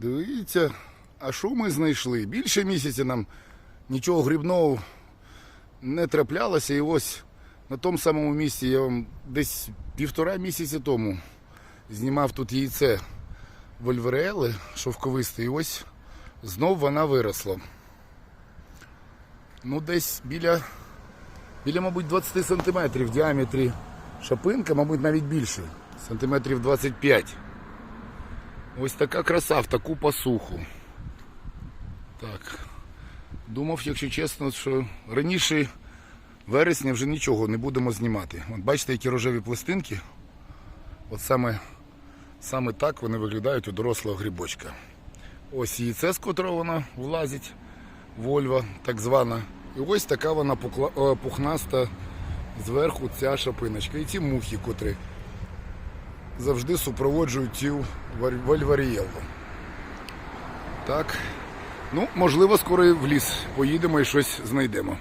Дивіться, а що ми знайшли? Більше місяця нам нічого грибного не траплялося. І ось на тому самому місці я вам десь півтора місяці тому знімав тут яйце вольверели шовковисте. І ось знов вона виросла. Ну, десь біля, біля, мабуть, 20 сантиметрів в діаметрі шапинка, мабуть, навіть більше. Сантиметрів 25. Ось така краса в таку посуху. Так. Думав, якщо чесно, що раніше вересня вже нічого не будемо знімати. От бачите, які рожеві пластинки. От саме, саме так вони виглядають у дорослого грибочка. Ось яйце, з котрого вона влазить, вольва, так звана. І ось така вона е, пухнаста зверху ця шапиночка. І ці мухи, котрі завжди супроводжують валь- вальварієлу. Так. Ну, можливо, скоро в ліс поїдемо і щось знайдемо.